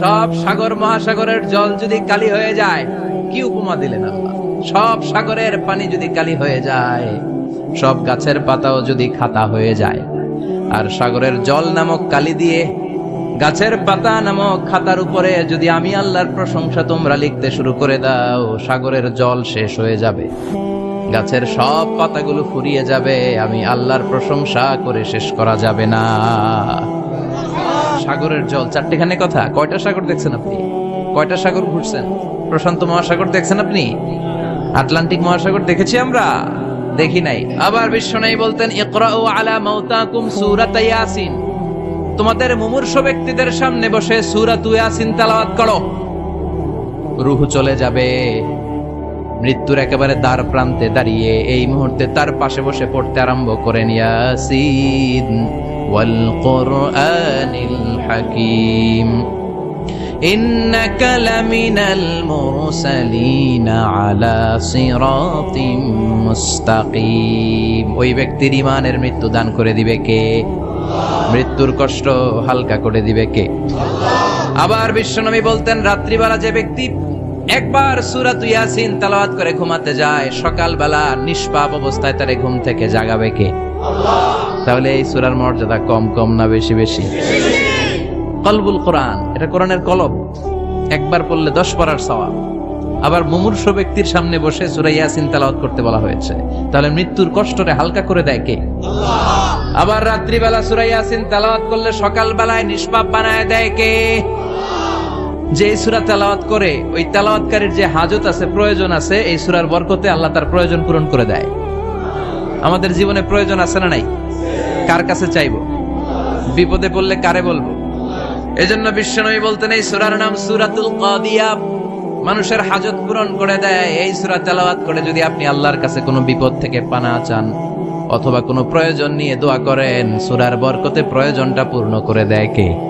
সব সাগর মহাসাগরের জল যদি কালি হয়ে যায়, কি উপমা দিলেন আল্লাহ? সব সাগরের পানি যদি কালি হয়ে যায়, সব গাছের পাতাও যদি খাতা হয়ে যায়, আর সাগরের জল নামক কালি দিয়ে গাছের পাতা নামক খাতার উপরে যদি আমি আল্লাহর প্রশংসা তোমরা লিখতে শুরু করে দাও, সাগরের জল শেষ হয়ে যাবে। গাছের সব পাতাগুলো ফুরিয়ে যাবে, আমি আল্লাহর প্রশংসা করে শেষ করা যাবে না। সাগরের জল? চারটেখানে কথা। কয়টা সাগর দেখছেন আপনি? কয়টা সাগর ঘুরছেন? প্রশান্ত মহাসাগর দেখছেন আপনি? আটলান্টিক মহাসাগর দেখেছি আমরা? দেখি নাই। আবার বিশ্ব নাই বলতেন, ইকরাউ আলা মাউতাকুম সূরাত ইয়াসিন। তোমাদের মুমূর্ষ ব্যক্তিদের সামনে বসে সূরাত ইয়াসিন তেলাওয়াত করো। রুহ চলে যাবে। মৃত্যুর একেবারে দ্বার প্রান্তে দাঁড়িয়ে এই মুহূর্তে তার পাশে বসে পড়তে আরম্ভ করেন ইয়াসিন। ওয়াল কোরআনিল হাকিম إنك لمن المرسلين على صراط মুস্তাকিম ওই ব্যক্তির ইমানের মৃত্যু দান করে দিবে কে মৃত্যুর কষ্ট হালকা করে দিবে কে আবার বিশ্বনবী বলতেন রাত্রিবেলা যে ব্যক্তি একবার সুরাত ইয়াসিন তালাওয়াত করে ঘুমাতে যায় সকালবেলা নিষ্পাপ অবস্থায় তারে ঘুম থেকে জাগাবে কে তাহলে এই সুরার মর্যাদা কম কম না বেশি বেশি? কলবুল কোরআন, এটা কোরআনের কলব। একবার পড়লে দশ পড়ার সওয়াব। আবার মুমূর্ষ ব্যক্তির সামনে বসে সূরা ইয়াসিন তেলাওয়াত করতে বলা হয়েছে। তাহলে মৃত্যুর কষ্টটা হালকা করে দেয় কে? আবার রাত্রিবেলা সূরা ইয়াসিন তেলাওয়াত করলে সকালবেলায় নিষ্পাপ বানায় দেয় কে? যে সূরা তেলাওয়াত করে, ওই তেলাওয়াতকারীর যে হাজত আছে, প্রয়োজন আছে, এই সূরার বরকতে আল্লাহ তার প্রয়োজন পূরণ করে দেয়। আমাদের জীবনে প্রয়োজন আছে না নাই? কার কাছে চাইব? বিপদে পড়লে কারে বলব? এজন্য বিশ্বনবী বলতেন, এই সূরার নাম সূরাতুল কাদিয়া। মানুষের হাজত পূরণ করে দেয়। এই সূরা তেলাওয়াত করে যদি আপনি আল্লাহর কাছে কোনো বিপদ থেকে পানা চান অথবা কোনো প্রয়োজন নিয়ে দোয়া করেন, সূরার বরকতে প্রয়োজনটা পূর্ণ করে দেয় কে?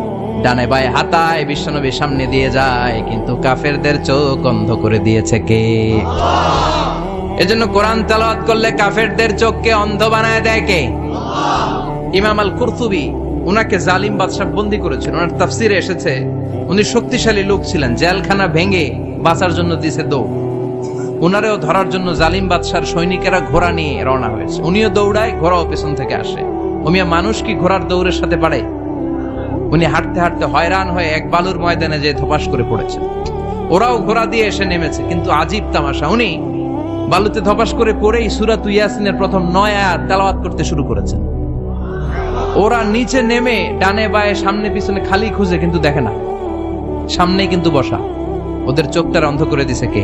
ডানে বায়ে হাতায় বিশ্বনবীর সামনে দিয়ে যায়, কিন্তু কাফেরদের চোখ অন্ধ করে দিয়েছে কে? এজন্য কোরআন তেলাওয়াত করলে কাফেরদের চোখকে অন্ধ বানায় দেয় কে? ইমাম আল কুরতুবি উনাকে জালিম বাদশাহ বন্দি করেছিল ওনার তাফসিরে এসেছে, উনি শক্তিশালী লোক ছিলেন, জেলখানা ভেঙে বাঁচার জন্য দিছে দৌড়। উনারেও ধরার জন্য জালিম বাদশার সৈনিকেরা ঘোড়া নিয়ে রওনা হয়েছে। উনিও দৌড়ায়, ঘোড়াও পেছন থেকে আসে। ওমিয়া মানুষ কি ঘোড়ার দৌড়ের সাথে পারে? উনি হাঁটতে হাঁটতে হয়রান হয়ে এক বালুর ময়দানে যে ধপাস করে পড়েছে ওরাও ঘোড়া দিয়ে এসে নেমেছে, কিন্তু আজীব তামাশা। উনি বালুতে ধপাস করে পড়েই সুরাত ইয়াসিনের প্রথম নয় আয়াত তেলাওয়াত করতে শুরু করেছেন। ওরা নিচে নেমে ডানে বায়ে সামনে পিছনে খালি খুঁজে কিন্তু দেখে না। সামনেই কিন্তু বসা। ওদের চোখটার অন্ধ করে দিছে কে?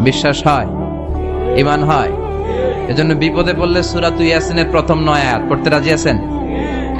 বিশ্বাস হয়? ইমান হয়? এজন্য বিপদে পড়লে সুরাত ইয়াসিনের প্রথম নয় আয়াত। পড়তে রাজি আছেন?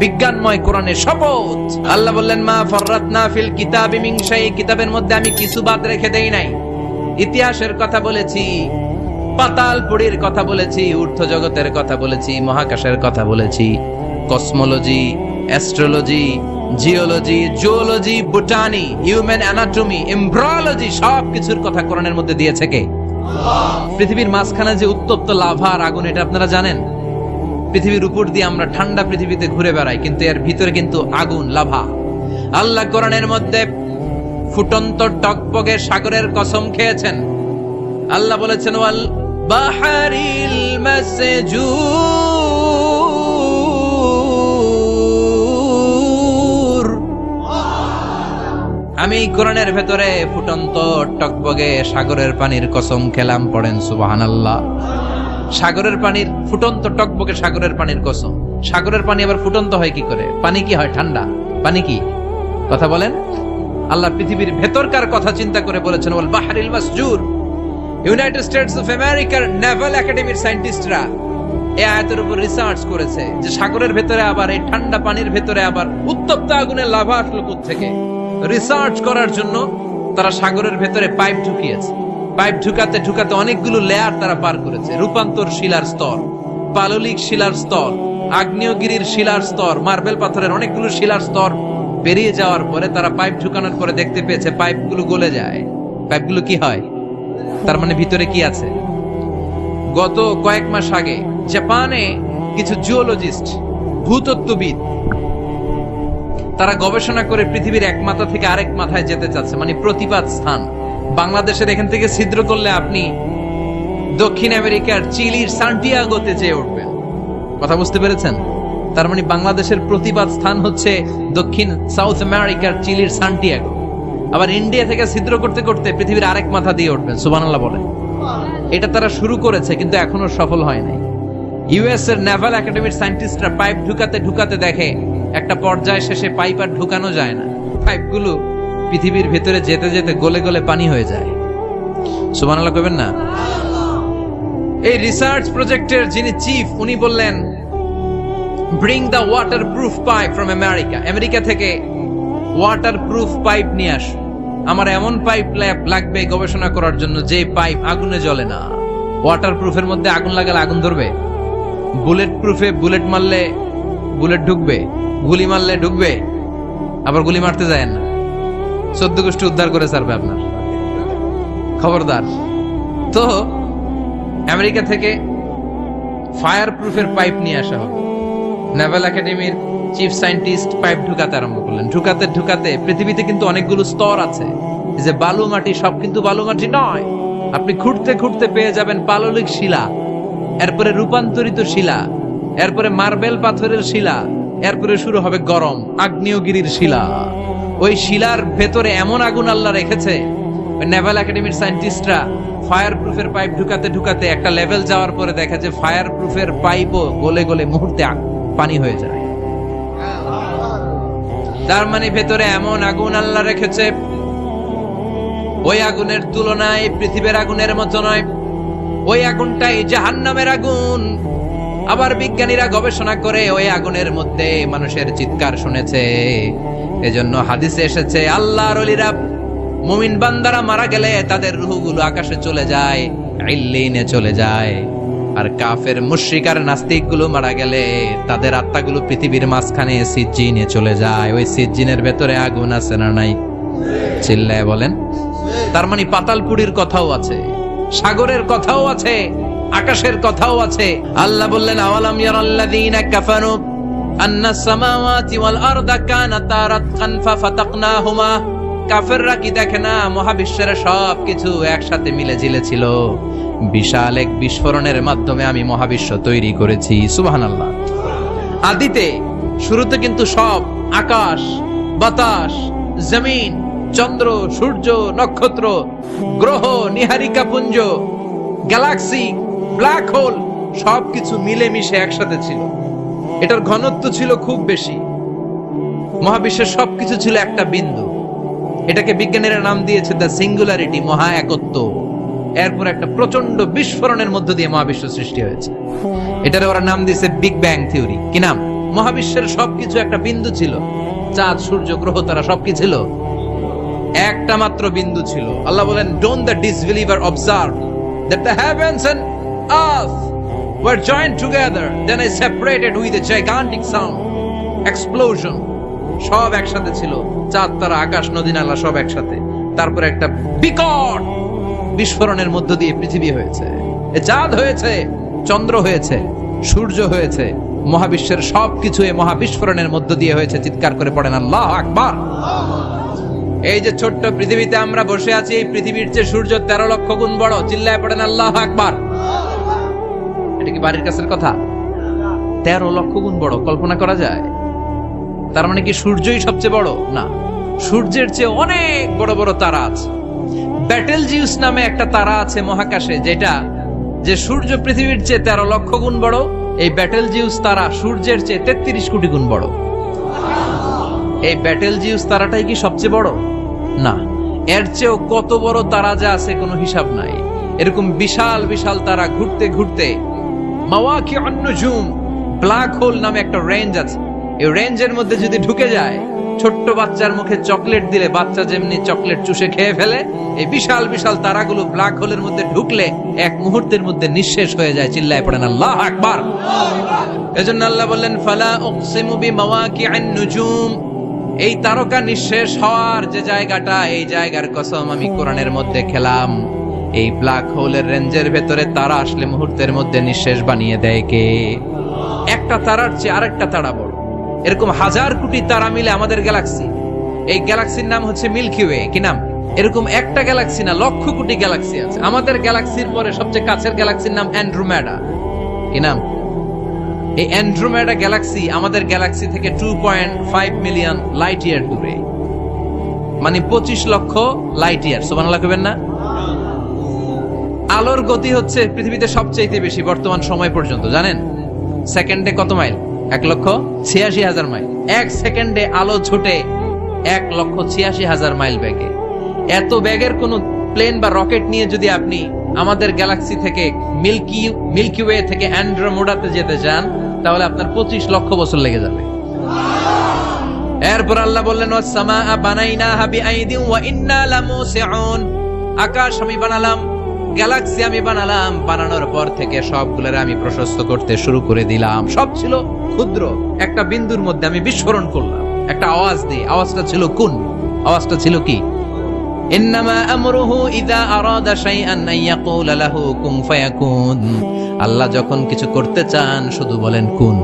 বিজ্ঞানময় কোরআনের শপথ। আল্লাহ বললেন, মা ফররাতনা ফিল কিতাবি মিন কিতাবের মধ্যে আমি কিছু বাদ রেখে দেই নাই। ইতিহাসের কথা বলেছি পাতাল পুরীর কথা বলেছি ঊর্ধ্ব জগতের কথা বলেছি, মহাকাশের কথা বলেছি, cosmology, astrology, geology, zoology, botany, human anatomy embryology সব কিছুর কথা কোরআনের মধ্যে দিয়েছে কে? পৃথিবীর মাঝখানে যে উত্তপ্ত লাভা আর আগুন, এটা আপনারা জানেন? পৃথিবীর উপর দিয়ে আমরা ঠান্ডা পৃথিবীতে ঘুরে বেড়াই, কিন্তু এর ভিতরে কিন্তু আগুন, লাভা। আল্লাহ কোরআনের মধ্যে ফুটন্ত টকবগে সাগরের কসম খেয়েছেন। আল্লাহ বলেছেন, ওয়াল বাহারিল আমি কোরআনের ভেতরে ফুটন্ত টকবগে সাগরের পানির কসম খেলাম, পড়েন সুবহানাল্লাহ। সাগরের পানির ফুটন্ত টকবগে সাগরের পানির কসম। সাগরের পানি আবার ফুটন্ত হয় কি করে? পানি কি হয় ঠান্ডা? পানি কি? কথা বলেন? আল্লাহ পৃথিবীর ভেতরকার কথা চিন্তা করে বলেছেন, ওয়াল বাহরিল মাসজুর। ইউনাইটেড স্টেটস অফ আমেরিকার নেভাল একাডেমির সায়েন্টিস্টরা এই আয়াতের উপর রিসার্চ করেছে যে সাগরের ভেতরে আবার, এই ঠান্ডা পানির ভেতরে আবার উত্তপ্ত আগুনের লাভা আসলো থেকে রিসার্চ করার জন্য তারা সাগরের ভেতরে পাইপ ঢুকিয়েছে। পাইপ ঢুকাতে ঢুকাতে অনেকগুলো লেয়ার তারা পার করেছে। রূপান্তর শিলার স্তর, পাললিক শিলার স্তর, আগ্নেয়গিরির শিলার স্তর, মার্বেল পাথরের অনেকগুলো শিলার স্তর পেরিয়ে যাওয়ার পরে তারা পাইপ ঢুকানোর পরে দেখতে পেয়েছে পাইপগুলো গলে যায়। পাইপগুলো কি হয়? তার মানে ভিতরে কি আছে? গত কয়েক মাস আগে জাপানে কিছু জিওলজিস্ট ভূতত্ত্ববিদ, তারা গবেষণা করে পৃথিবীর এক মাথা থেকে আরেক মাথায় যেতে চাচ্ছে মানে প্রতিবাদ স্থান। বাংলাদেশের এখান থেকে ছিদ্র করলে আপনি দক্ষিণ আমেরিকার চিলির সান্টিয়াগোতে যেয়ে উঠবেন। কথা বুঝতে পেরেছেন? তার মানে বাংলাদেশের প্রতিবাদ স্থান হচ্ছে দক্ষিণ সাউথ আমেরিকার চিলির সান্টিয়াগো। আবার ইন্ডিয়া থেকে ছিদ্র করতে করতে পৃথিবীর আরেক মাথা দিয়ে উঠবেন, সুবহানাল্লাহ বলেন। এটা তারা শুরু করেছে, কিন্তু এখনও সফল হয় নাই। ইউএস এর নেভাল একাডেমির সায়েন্টিস্টরা পাইপ ঢুকাতে ঢুকাতে দেখে একটা পর্যায় শেষে পাইপ আর ঢুকানো যায় না। পাইপগুলো পৃথিবীর ভেতরে যেতে যেতে গলে গলে পানি হয়ে যায়। সুবহানাল্লাহ কইবেন না? এই রিসার্চ প্রজেক্টের যিনি চিফ উনি বললেন bring the waterproof pipe from America America থেকে ওয়াটার প্রুফ পাইপ নিয়ে আস। আমার এমন পাইপ লাগবে গবেষণা করার জন্য যে পাইপ আগুনে জ্বলে না। ওয়াটার প্রুফের মধ্যে আগুন লাগালে আগুন ধরবে। বুলেট প্রুফে বুলেট মারলে বুলেট ঢুকবে। গুলি মারলে ঢুকবে। আবার গুলি মারতে যায় না। চোদ্দ গোষ্ঠী উদ্ধার করে ছাড়বে আপনার। খবরদার। তো, আমেরিকা থেকে ফায়ার প্রুফের পাইপ নিয়ে আসা হবে। নেভাল একাডেমির চিফ সায়েন্টিস্ট পাইপ ঢুকাতে আরম্ভ করলেন। ঢুকাতে ঢুকাতে পৃথিবীতে কিন্তু অনেকগুলো স্তর আছে। যে বালু মাটি, সব কিন্তু বালু মাটি নয়। আপনি খুঁড়তে খুঁড়তে পেয়ে যাবেন পাললিক শিলা, এরপরে রূপান্তরিত শিলা, এরপরে মার্বেল পাথরের শিলা, এরপরে শুরু হবে গরম, আগ্নেয়গিরির শিলা। ওই শিলার ভেতরে এমন আগুন আল্লাহ রেখেছে। নেভাল একাডেমির সায়েন্টিস্টরা ফায়ার প্রুফের পাইপ ঢুকাতে ঢুকাতে একটা লেভেল যাওয়ার পরে দেখা যে ফায়ার প্রুফের পাইপও গলে গলে মুহূর্তে পানি হয়ে যায়। তার মানে ভেতরে এমন আগুন আল্লাহ রেখেছে। ওই আগুনের তুলনায় পৃথিবীর আগুনের মতো নয়। ওই আগুনটাই জাহান্নামের আগুন। আবার বিজ্ঞানীরা গবেষণা করে ওই আগুনের মধ্যে মানুষের চিৎকার শুনেছে। এজন্য হাদিসে এসেছে, আল্লাহর অলিরা মুমিন বান্দারা মারা গেলে তাদের রুহগুলো আকাশে চলে যায়, ইল্লিনে চলে যায়। আর কাফের মুশরিক আর নাস্তিকগুলো মারা গেলে তাদের আত্মাগুলো পৃথিবীর মাঝখানে সিজ্জিনে চলে যায়। ওই সিজ্জিনের ভেতরে আগুন আছে না নাই? চিল্লায় বলেন। তার মানে পাতালপুরীর কথাও আছে, সাগরের কথাও আছে। আকাশের কথাও আছে। আল্লাহ বললেন, আওয়ালাম ইয়ারাল্লাযীনা কাফারু আন্না সামাওয়াতি ওয়াল আরদা কানাতা রাতকান ফাফাতাকনাহুমা কাফেররা কি দেখে না, মহাবিশ্বের সব কিছু একসাথে মিলে ঝিলে ছিল বিশাল এক বিস্ফোরণের মাধ্যমে আমি মহাবিশ্ব তৈরি করেছি, সুবহানাল্লাহ। আদিতে, শুরুতে কিন্তু সব আকাশ, বাতাস, জমিন, চন্দ্র, সূর্য, নক্ষত্র, গ্রহ, নিহারিকা পুঞ্জ, গ্যালাক্সি ব্ল্যাক হোল সবকিছু মিলেমিশে একসাথে ছিল। এটার ঘনত্ব ছিল খুব বেশি। মহাবিশ্বের সবকিছু ছিল একটা বিন্দু। এটাকে বিজ্ঞানীরা নাম দিয়েছে দ্য সিঙ্গুলারিটি মহা একত্ব এরপর একটা প্রচণ্ড বিস্ফোরণের মধ্য দিয়ে মহাবিশ্ব সৃষ্টি হয়েছে। এটার ওরা নাম দিয়েছে বিগ ব্যাং থিওরি কি নাম? মহাবিশ্বের সবকিছু একটা বিন্দু ছিল। চাঁদ, সূর্য, গ্রহ, তারা সবকি ছিল। একটা মাত্র বিন্দু ছিল। আল্লাহ বলেন don't the disbeliever observe that the heavens and earth were joined together, then I separated with a gigantic sound. Explosion. সব একসাথে ছিল। চাঁদ, তারা, আকাশ, নদী, নালা, সব একসাথে। তারপরে একটা বিকট বিস্ফোরণের মধ্য দিয়ে পৃথিবী হয়েছে। চাঁদ হয়েছে, চন্দ্র হয়েছে, সূর্য হয়েছে, মহাবিশ্বের সবকিছু এই মহাবিস্ফোরণের মধ্য দিয়ে হয়েছে। চিৎকার করে পড়েন, আল্লাহ আকবার! এই যে ছোট্ট পৃথিবীতে আমরা বসে আছি, এই পৃথিবীর চেয়ে সূর্য তেরো লক্ষ গুণ বড়। চিল্লায় পড়েন, আল্লাহ আকবার! এটা কি বাড়ির কাছের কথা? তেরো লক্ষ গুণ বড়, কল্পনা করা যায়? তার মানে কি সূর্যই সবচেয়ে বড়? না। সূর্যের চেয়ে অনেক বড় বড় তারা আছে। ব্যাটেল জিউস নামে একটা তারা আছে মহাকাশে, যেটা যে সূর্য পৃথিবীর চেয়ে তেরো লক্ষ গুণ বড়, এই ব্যাটেল জিউস তারা সূর্যের চেয়ে তেত্রিশ কোটি গুণ বড়। এই ব্যাটেল জিউস তারাটাই কি সবচেয়ে বড়? না। এর চেয়েও কত বড় তারা যা আছে কোনো হিসাব নাই। এরকম বিশাল বিশাল তারা ঘুরতে ঘুরতে মাওয়াকি অন্নজুম ব্ল্যাক হোল নামে একটা রেঞ্জ আছে। এই রেঞ্জের মধ্যে যদি ঢুকে যায়, ছোট্ট বাচ্চার মুখে চকলেট দিলে বাচ্চা যেমনি চকলেট চুষে খেয়ে ফেলে, এই বিশাল বিশাল তারাগুলো ব্ল্যাক হোলের মধ্যে ঢুকলে এক মুহূর্তের মধ্যে নিঃশেষ হয়ে যায়, চিল্লায় পড়েন আল্লাহ আকবার। এজন্য আল্লাহ বললেন, ফালা উকসিমু বিমাওয়াকিআন নুজুম এই তারকা নিঃশেষ হওয়ার যে জায়গাটা, এই জায়গার কসম আমি কোরআনের মধ্যে খেলাম। এই ব্ল্যাক হোলের রেঞ্জের ভেতরে তারা আসলে মুহূর্তের মধ্যে নিঃশেষ বানিয়ে দেয় কে? একটা তারার চেয়ে আরেকটা তারা বড়। এরকম হাজার কোটি তারা মিলে আমাদের গ্যালাক্সি। এই গ্যালাক্সির নাম হচ্ছে মিল্কি ওয়ে, কি নাম? এরকম একটা গ্যালাক্সি না, লক্ষ কোটি গ্যালাক্সি আছে। আমাদের গ্যালাক্সির পরে সবচেয়ে কাছের গ্যালাক্সির নাম অ্যান্ড্রোমেডা। কি নাম? এই অ্যান্ড্রোমেডা গ্যালাক্সি আমাদের গ্যালাক্সি থেকে two point five million light year দূরে। মানে পঁচিশ লক্ষ লাইট ইয়ার সোমান লাগবেন না? আলোর গতি হচ্ছে পৃথিবীতে সবচেয়ে বেশি বর্তমান সময় পর্যন্ত, জানেন? সেকেন্ডে কত মাইল? এক লক্ষ ছিয়াশি হাজার মাইল। এক সেকেন্ডে আলো ছুটে এক লক্ষ ছিয়াশি হাজার মাইল ব্যাগে এত ব্যাগের কোন প্লেন বা রকেট নিয়ে যদি আপনি আমাদের গ্যালাক্সি থেকে মিল্কি মিল্কি ওয়ে থেকে অ্যান্ড্রোমোডাতে যেতে চান, তাহলে আপনার পঁচিশ লক্ষ বছর লেগে যাবে। এরপর আল্লাহ বললেন ওয়াসসামা বানাইনাহা বিআইদিন ওয়া ইন্না লামুসিউন। আকাশ আমি বানালাম গ্যালাক্সি আমি বানালাম, বানানোর পর থেকে সবগুলোর আমি প্রশস্ত করতে শুরু করে দিলাম। সব ছিল ক্ষুদ্র। একটা বিন্দুর মধ্যে আমি বিস্ফোরণ করলাম। একটা আওয়াজ দিই আওয়াজটা ছিল কোন? আওয়াজটা ছিল কি? আল্লাহ যখন কিছু করতে চান, শুধু বলেন কুন?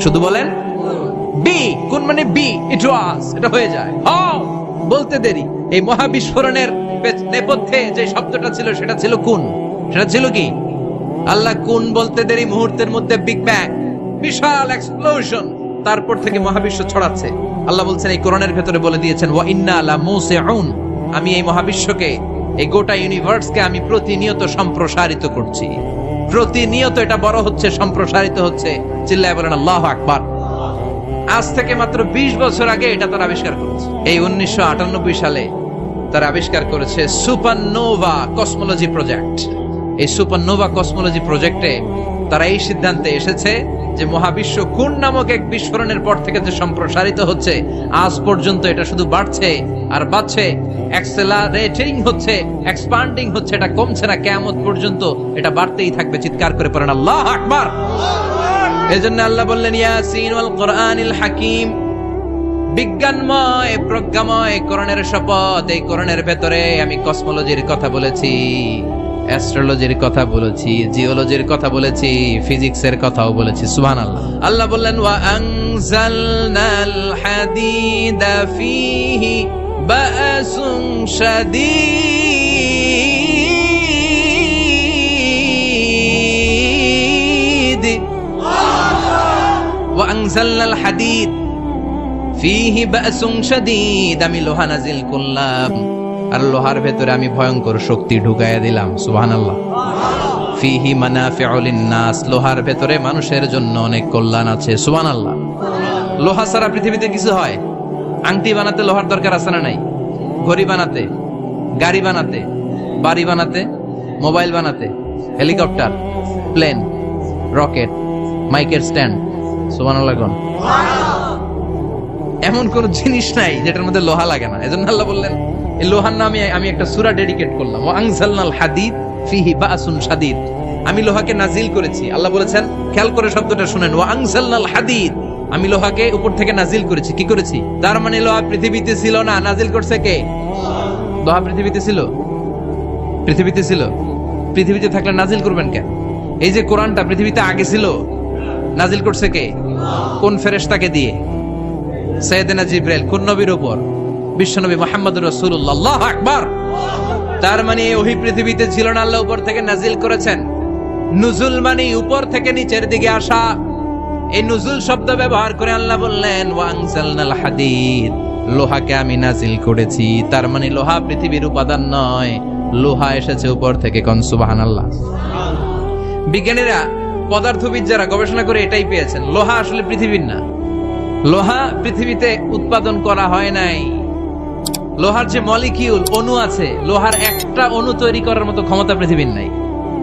শুধু বলেন বি। কোন মানে বি? ইট ওয়াজ এটা হয়ে যায়। বলতে দেরি। এই মহাবিস্ফোরণের পে- নেপথ্যে যে শব্দটা ছিল, সেটা ছিল কোন। সেটা ছিল কি? আল্লাহ কোন বলতে দেরি মুহূর্তের মধ্যে বিগ ব্যাং বিশাল এক্সপ্লোশন তারপর থেকে মহাবিশ্ব ছড়াচ্ছে। আল্লাহ বলছেন, এই কোরআনের ভেতরে বলে দিয়েছেন, ওয়া ইন্না লা মুসিউন আমি এই মহাবিশ্বকে, এই গোটা ইউনিভার্সকে আমি প্রতিনিয়ত সম্প্রসারিত করছি। প্রতিনিয়ত এটা বড় হচ্ছে, সম্প্রসারিত হচ্ছে। চিল্লায় বলেন, আল্লাহ আকবার আজ থেকে মাত্র ২০ বছর আগে এটা তারা আবিষ্কার করেছে। এই উনিশশো আটানব্বই সালে তারা আবিষ্কার করেছে সুপারনোভা কসমোলজি প্রজেক্ট। এই সুপারনোভা কসমোলজি প্রজেক্টে তারা এই সিদ্ধান্তে এসেছে যে মহাবিশ্ব কোন নামক এক বিস্ফোরণের পর থেকে যে সম্প্রসারিত হচ্ছে, আজ পর্যন্ত এটা শুধু বাড়ছে আর বাড়ছে অ্যাক্সেলারেটিং হচ্ছে এক্সপান্ডিং হচ্ছে, এটা কমছে না কেমন পর্যন্ত এটা বাড়তেই থাকবে, চিৎকার করে পড়েন, আল্লাহ আকবার! এজন্য আল্লাহ বললেন, ইয়াসিন ওয়াল কোরআনিল হাকিম। বিজ্ঞানময়, প্রজ্ঞাময় কোরআনের শপথ, এই কোরআনের ভেতরে আমি কসমোলজির কথা বলেছি, অ্যাস্ট্রোলজির কথা বলেছি, জিওলজির কথা বলেছি, ফিজিক্সের কথাও বলেছি, সুবহানাল্লাহ। আল্লাহ বললেন, ওয়া আনজালনাল হাদিদা ফীহি বাসুন শাদীদ। আনজালনাল হাদিদ ফিহি বাসুন শাদীদ আমি লোহা নাজিল করলাম। আর লোহার ভেতরে আমি ভয়ঙ্কর শক্তি ঢুকাইয়া দিলাম। সুবহানাল্লাহ। ফিহি মানাফিউ লিন-নাস। লোহার ভেতরে মানুষের জন্য অনেক কল্যাণ আছে। সুবহানাল্লাহ। লোহা সারা পৃথিবীতে কিছু হয়? আংটি বানাতে লোহার দরকার আছে না নাই? ঘড়ি বানাতে? গাড়ি বানাতে? বাড়ি বানাতে? মোবাইল বানাতে? হেলিকপ্টার? প্লেন? রকেট? মাইকের স্ট্যান্ড? এমন কোন জিনিস নাই যেটার মধ্যে লোহা লাগে না। এজন্য আল্লাহ বললেন এই লোহার নামে আমি একটা সূরা ডেডিকেট করলাম। আমি লোহাকে নাজিল করেছি। আল্লাহ বলেছেন, খেয়াল করে শব্দটা শুনেন। ও আনজালনাল হাদিদ। আমি লোহাকে উপর থেকে নাজিল করেছি। কি করেছি? তার মানে লোহা পৃথিবীতে ছিল না। নাজিল করছে কে? লোহা পৃথিবীতে ছিল? পৃথিবীতে ছিল? পৃথিবীতে থাকলে নাজিল করবেন কেন? এই যে কোরআনটা পৃথিবীতে আগে ছিল নাজিল করছে কে? কোন ফেরেশতাকে দিয়ে? সৈয়দনা জিব্রাইল, কোন নবীর উপর? বিশ্বনবী মোহাম্মদ রাসূলুল্লাহ, আল্লাহু আকবার! তার মানে ওহি পৃথিবীতে ছিল না, আল্লাহ উপর থেকে নাজিল করেছেন। নুজুল মানে উপর থেকে নিচের দিকে আসা। এই নুজুল শব্দ ব্যবহার করে আল্লাহ বললেন ওয়াংসালনাল হাদিদ লোহাকে আমি নাজিল করেছি। তার মানে লোহা পৃথিবীর উপাদান নয়। লোহা এসেছে উপর থেকে কোন? সুবহানাল্লাহ। বিজ্ঞানীরা পদার্থবিদ যারা গবেষণা করে এটাই পেয়েছেন। লোহা আসলে পৃথিবীর না। লোহা পৃথিবীতে উৎপাদন করা হয় নাই। লোহার যে মলিকিউল অণু আছে, লোহার একটা অণু তৈরি করার মতো ক্ষমতা পৃথিবীর নাই।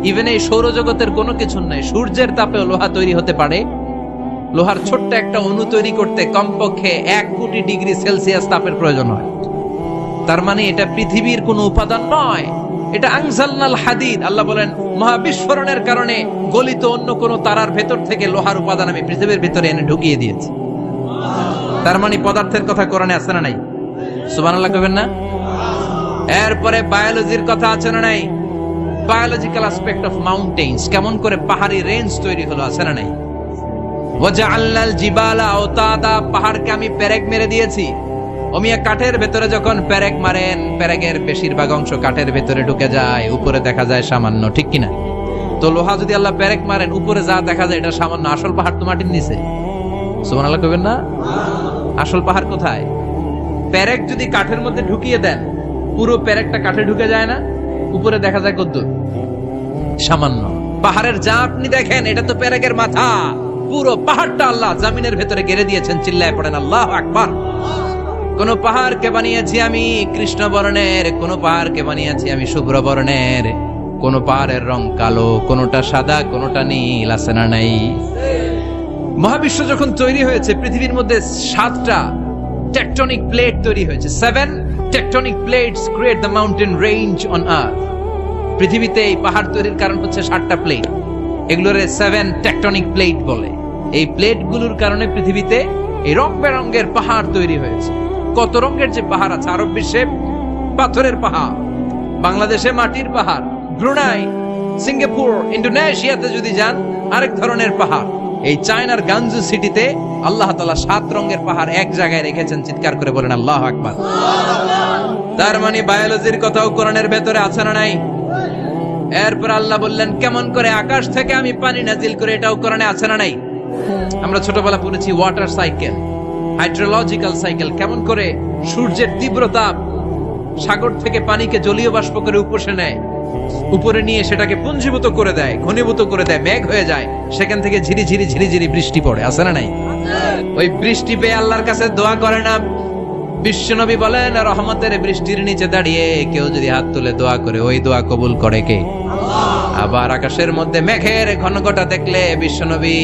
ইভেন এই সৌরজগতের কোনো কিছু নাই। সূর্যের তাপেও লোহা তৈরি হতে পারে। লোহার ছোট্ট একটা অণু তৈরি করতে কমপক্ষে এক কোটি ডিগ্রি সেলসিয়াস তাপের প্রয়োজন হয়। তার মানে এটা পৃথিবীর কোনো উপাদান নয়। এটা হাদিদ। আল্লাহ বলেন, মহাবিস্ফোরণের কারণে গলিত অন্য কোন তারার ভেতর থেকে লোহার উপাদান আমি পৃথিবীর ভিতরে এনে ঢুকিয়ে দিয়েছি। তার মানে পদার্থের কথা কোরআনে আছে না নাই? কইবেন না? এরপরে বায়োলজির কথা আছে না নাই? বায়োলজিক্যাল অ্যাসপেক্ট অফ মাউন্টেন্স কেমন করে পাহাড়ি রেঞ্জ তৈরি হলো আছে না নাই? ওয়াজআলনাল জিবালা আওতাদা, পাহাড়কে আমি পেরেক মেরে দিয়েছি। অমিয়া কাঠের ভেতরে যখন পেরেক মারেন, পেরেকের বেশিরভাগ অংশ কাঠের ভেতরে ঢুকে যায়, উপরে দেখা যায় সামান্য, ঠিক কিনা? তো লোহা যদি আল্লাহ পেরেক মারেন, উপরে যা দেখা যায়, এটা সামান্য আসল পাহাড় তো মাটির নিচে। সুবহানাল্লাহ কইবেন না? আসল পাহাড় কোথায়? পেরেক যদি কাঠের মধ্যে ঢুকিয়ে দেন, পুরো পেরেকটা কাঠে ঢুকে যায় না? উপরে দেখা যায় কদ্দুর। সামান্য। পাহাড়ের যা আপনি দেখেন, এটা তো পেরেকের মাথা। পুরো পাহাড়টা আল্লাহ জামিনের ভেতরে গেড়ে দিয়েছেন, চিল্লায় পড়েন, আল্লাহ আকবার। কোন পাহাড়কে বানিয়েছি আমি কৃষ্ণ বর্ণের, কোন পাহাড়কে বানিয়েছি আমি শুভ্র বর্ণের। কোন পাহাড়ের রং কালো, কোনটা সাদা, কোনটা নীল, আছে না নাই? মহাবিশ্ব যখন তৈরি হয়েছে, পৃথিবীর মধ্যে সাতটা টেকটনিক প্লেট তৈরি হয়েছে seven tectonic plates create the mountain range on earth পৃথিবীতে এই পাহাড় তৈরির কারণ হচ্ছে সাতটা প্লেট এগুলোর সেভেন টেকটনিক প্লেট বলে। এই প্লেটগুলোর কারণে পৃথিবীতে এই রং বেরঙ্গের পাহাড় তৈরি হয়েছে। কত রঙের যে পাহাড় আছে, আরব বিশ্বে পাথরের পাহাড়, বাংলাদেশে মাটির পাহাড়, ব্রুনাই, সিঙ্গাপুর ইন্ডোনেশিয়াতে যদি যান, আরেক ধরনের পাহাড়। এই চায়নার গাঞ্জু সিটিতে আল্লাহ তাআলা সাত রঙের পাহাড় এক জায়গায় রেখেছেন, চিৎকার করে বলেন, আল্লাহ আকবার। তার মানে বায়োলজির কথাও কোরআনের ভেতরে আছে না নাই? এরপর আল্লাহ বললেন, কেমন করে আকাশ থেকে আমি পানি নাজিল করে এটাও কোরআনে আছে না নাই? আমরা ছোটবেলা পড়েছি ওয়াটার সাইকেল হাইড্রোলজিক্যাল সাইকেল কেমন করে সূর্যের তীব্র তাপ সাগর থেকে পানিকে জলীয় বাষ্প করে উপসে নেয়, উপরে নিয়ে সেটাকে পুঞ্জীভূত করে দেয়, ঘনীভূত করে দেয়, মেঘ হয়ে যায়, সেখান থেকে ঝিরি ঝিরি ঝিরি ঝিরি বৃষ্টি পড়ে, আছে না নাই? ওই বৃষ্টি পেয়ে আল্লাহর কাছে দোয়া করে না। বিশ্বনবী বলেন, রহমতের বৃষ্টির নিচে দাঁড়িয়ে কেউ যদি হাত তুলে দোয়া করে, ওই দোয়া কবুল করে কে? আবার আকাশের মধ্যে মেঘের ঘনঘটা দেখলে বিশ্বনবী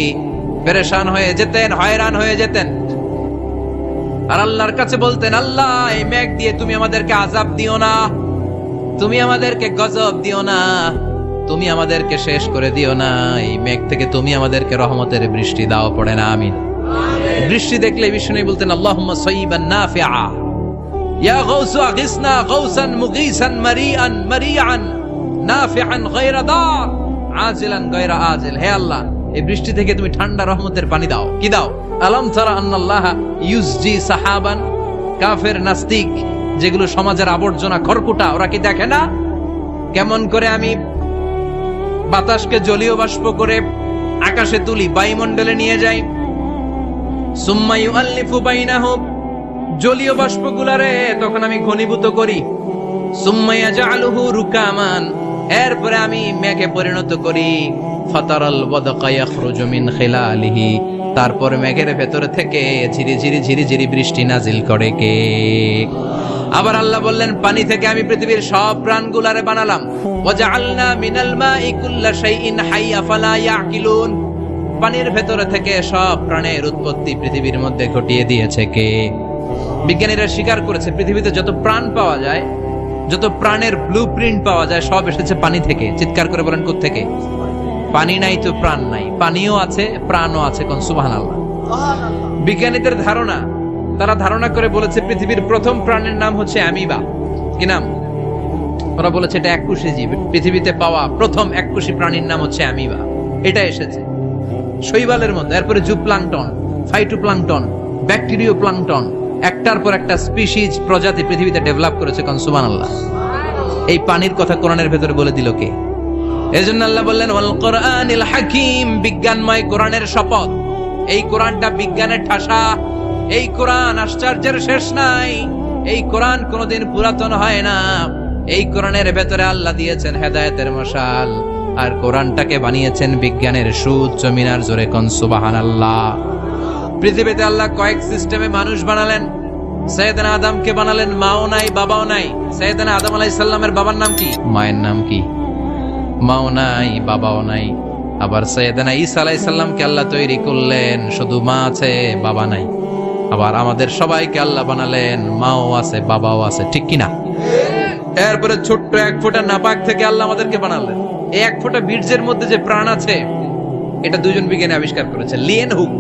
পেরেশান হয়ে যেতেন, হয়রান হয়ে যেতেন। আর আল্লাহর কাছে বলতেন, আল্লাহ, এই মেঘ দিয়ে তুমি আমাদেরকে আজাব দিও না। তুমি আমাদেরকে গজব দিও না। তুমি আমাদেরকে শেষ করে দিও না। এই মেঘ থেকে তুমি আমাদেরকে রহমতের বৃষ্টি দাও, পড়ে না। আমিন। বৃষ্টি দেখলে বিষ্ণু বলতেন, আল্লাহুম্মা সাইয়িবান নাফিআ। ইয়া গাউসু আগিসনা গাউসান মুগীসান মারিআন মারিআন। নাফিআন গায়রা দার। আজিলান গায়রা আজিল। হে আল্লাহ এই বৃষ্টি থেকে তুমি ঠান্ডা রহমতের পানি দাও। কি দাও? আলম তারা আন্নাল্লাহ ইউসজি সাহাবান, কাফের নাস্তিক, যেগুলো সমাজের আবর্জনা খড়কুটা, ওরা কি দেখে না? কেমন করে আমি বাতাসকে জলীয় বাষ্প করে আকাশে তুলি, বায়ুমণ্ডলে নিয়ে যাই? সুম্মা ইউআল্লিফু বাইনাহুম জলীয় বাষ্পগুলারে তখন আমি ঘনীভূত করি। সুম্মা ইয়াজআলুহু রুকামান এরপরে আমি মেঘে পরিণত করি। তারপর মেঘের ভেতর থেকে ঝিরি ঝিরি ঝিরি ঝিরি বৃষ্টি নাজিল করে কে। আবার আল্লাহ বললেন, পানি থেকে আমি পৃথিবীর সব প্রাণগুলারে বানালাম। পানির ভেতরে থেকে সব প্রাণের উৎপত্তি পৃথিবীর মধ্যে ঘটিয়ে দিয়েছে কে। বিজ্ঞানীরা স্বীকার করেছে, পৃথিবীতে যত প্রাণ পাওয়া যায় যত প্রাণের ব্লু প্রিন্ট পাওয়া যায়, সব এসেছে পানি থেকে। চিৎকার করে বলেন থেকে পানি নাই তো প্রাণ নাই। পানিও আছে, প্রাণও আছে কোন আল্লাহ বিজ্ঞানীদের ধারণা, তারা ধারণা করে বলেছে, পৃথিবীর প্রথম প্রাণের নাম হচ্ছে অ্যামিবা। কি নাম? ওরা বলেছে, এটা এককুশি জীব। পৃথিবীতে পাওয়া প্রথম এককুশি প্রাণীর নাম হচ্ছে অ্যামিবা। এটা এসেছে। শৈবালের মধ্যে, এরপরে জুপ্লাংটন, ফাইটোপ্লাংটন ব্যাকটেরিও প্লাংটন একটার পর একটা স্পিসিজ প্রজাতি পৃথিবীতে ডেভেলপ করেছে কনসুমান আল্লাহ। এই পানির কথা কোরআনের ভেতরে বলে দিল কে? এজন্য আল্লাহ বললেন, ওয়াল হাকিম বিজ্ঞানময় কোরআনের শপথ। এই কোরআনটা বিজ্ঞানের ঠাসা। এই কোরআন আশ্চর্যের শেষ নাই। এই কোরআন কোনোদিন পুরাতন হয় না। এই কোরআনের ভেতরে আল্লাহ দিয়েছেন হেদায়েতের মশাল। আর কোরআনটাকে বানিয়েছেন বিজ্ঞানের সুউচ্চ মিনার জোরে কন, সুবহানাল্লাহ। পৃথিবীতে আল্লাহ কয়েক সিস্টেমে মানুষ বানালেন। সৈয়দনা আদমকে বানালেন মাও নাই বাবাও নাই। সৈয়দনা আদম আলাইহিস সালামের বাবার নাম কি? মায়ের নাম কি? মাও নাই বাবাও নাই। আবার সৈয়দনা ঈসা আলাইহিস সালামকে আল্লাহ তৈরি করলেন শুধু মা আছে বাবা নাই। আবার আমাদের সবাইকে আল্লাহ বানালেন মাও আছে বাবাও আছে ঠিক কি না এরপরে ছোট্ট এক ফোঁটা নাপাক থেকে আল্লাহ আমাদেরকে বানালেন। এই এক ফোঁটা বীর্যের মধ্যে যে প্রাণ আছে এটা দুজন বিজ্ঞানী আবিষ্কার করেছে। Leyen hook.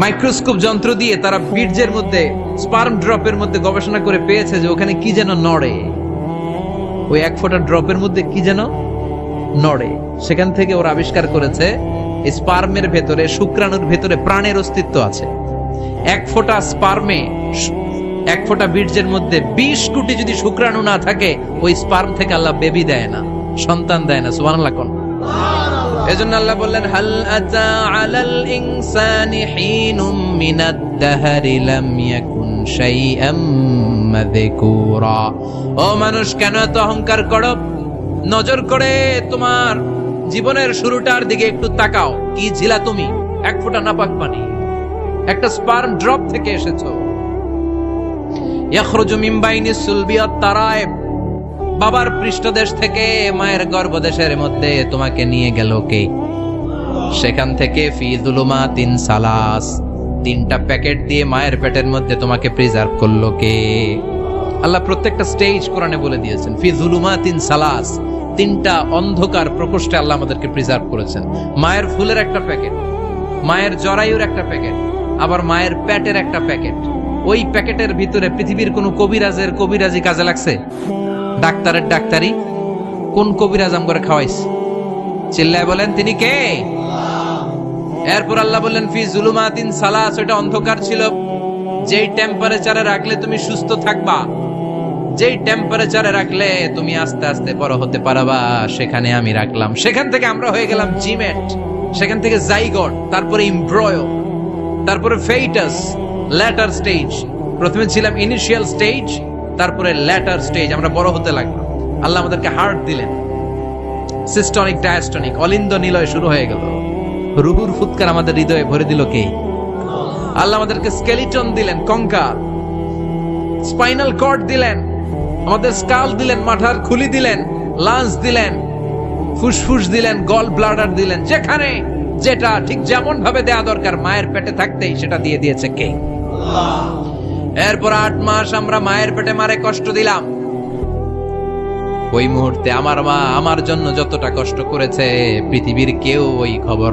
মাইক্রোস্কোপ যন্ত্র দিয়ে তারা বীর্যের মধ্যে, স্পার্ম ড্রপের মধ্যে গবেষণা করে পেয়েছে যে ওখানে কি যেন নড়ে। ওই এক ফোঁটা ড্রপের মধ্যে কি যেন নড়ে। সেখান থেকে ওরা আবিষ্কার করেছে স্পার্মের ভেতরে, শুক্রাণুর ভেতরে প্রাণের অস্তিত্ব আছে। এক ফোঁটা স্পার্মে, এক ফোঁটা বীর্যের মধ্যে বিশ কোটি যদি শুক্রাণু না থাকে, ওই স্পার্ম থেকে আল্লাহ বেবি দেয় না, সন্তান দেয় না, সুবহানাল্লাহ কোন। এজন্য আল্লাহ বললেন, হাল আতা আলাল ইনসানি হিনুম মিনাদ দাহরি লাম ইয়াকুন শাইআম মাযকুরা। ও মানুষ, কেন এত অহংকার করো? নজর করে তোমার জীবনের শুরুটার দিকে একটু তাকাও। কি ছিলা তুমি? এক ফোঁটা নাপাক পানি। একটা স্পার্ম ড্রপ থেকে এসেছ। ইয়াখরুজু মিন বাইনি সুলবি তারায়েব। বাবার পৃষ্ঠদেশ থেকে মায়ের গর্ভদেশের মধ্যে তোমাকে নিয়ে গেল কে? সেখান থেকে ফি তিন সালাস, তিনটা প্যাকেট দিয়ে মায়ের পেটের মধ্যে তোমাকে প্রিজার্ভ করল কে? আল্লাহ প্রত্যেকটা স্টেজ কোরআনে বলে দিয়েছেন, ফি তিন সালাস, তিনটা অন্ধকার প্রকোষ্ঠে আল্লাহ আমাদেরকে প্রিজার্ভ করেছেন। মায়ের ফুলের একটা প্যাকেট, মায়ের জরায়ুর একটা প্যাকেট, আবার মায়ের প্যাটের একটা প্যাকেট। ওই প্যাকেটের ভিতরে পৃথিবীর কোন কবিরাজের কবিরাজি কাজে লাগছে? ডাক্তারের ডাক্তারি কোন কবিরাজ আম করে খাওয়াইছে? চিল্লায় বলেন, তিনি কে? এরপর আল্লাহ বললেন, ফি জুলুমাতিন সালাস ওটা অন্ধকার ছিল। যেই টেম্পারেচারে রাখলে তুমি সুস্থ থাকবা, যেই টেম্পারেচারে রাখলে তুমি আস্তে আস্তে বড় হতে পারবা, সেখানে আমি রাখলাম। সেখান থেকে আমরা হয়ে গেলাম জিমেট, সেখান থেকে জাইগট তারপরে ইমব্রয়, তারপরে ফেইটাস, ল্যাটার স্টেজ। প্রথমে ছিলাম ইনিশিয়াল স্টেজ তারপরে ল্যাটার স্টেজ আমরা বড় হতে লাগলাম। আল্লাহ আমাদেরকে হার্ট দিলেন। সিস্টনিক ডায়াস্টনিক অলিন্দ নিলয় শুরু হয়ে গেল। রুহুর ফুৎকার আমাদের হৃদয়ে ভরে দিল কে? আল্লাহ আমাদেরকে স্কেলিটন দিলেন কঙ্কাল স্পাইনাল কর্ড দিলেন, আমাদের স্কাল দিলেন, মাথার খুলি দিলেন লাঞ্চ দিলেন, ফুসফুস দিলেন গল ব্লাডার দিলেন, যেখানে যেটা ঠিক যেমন ভাবে দেয়া দরকার, মায়ের পেটে থাকতেই সেটা দিয়ে দিয়েছে কে? এরপর আট মাস আমরা মায়ের পেটে মারে কষ্ট দিলাম। ওই মুহূর্তে আমার মা আমার জন্য যতটা কষ্ট করেছে, পৃথিবীর কেউ ওই খবর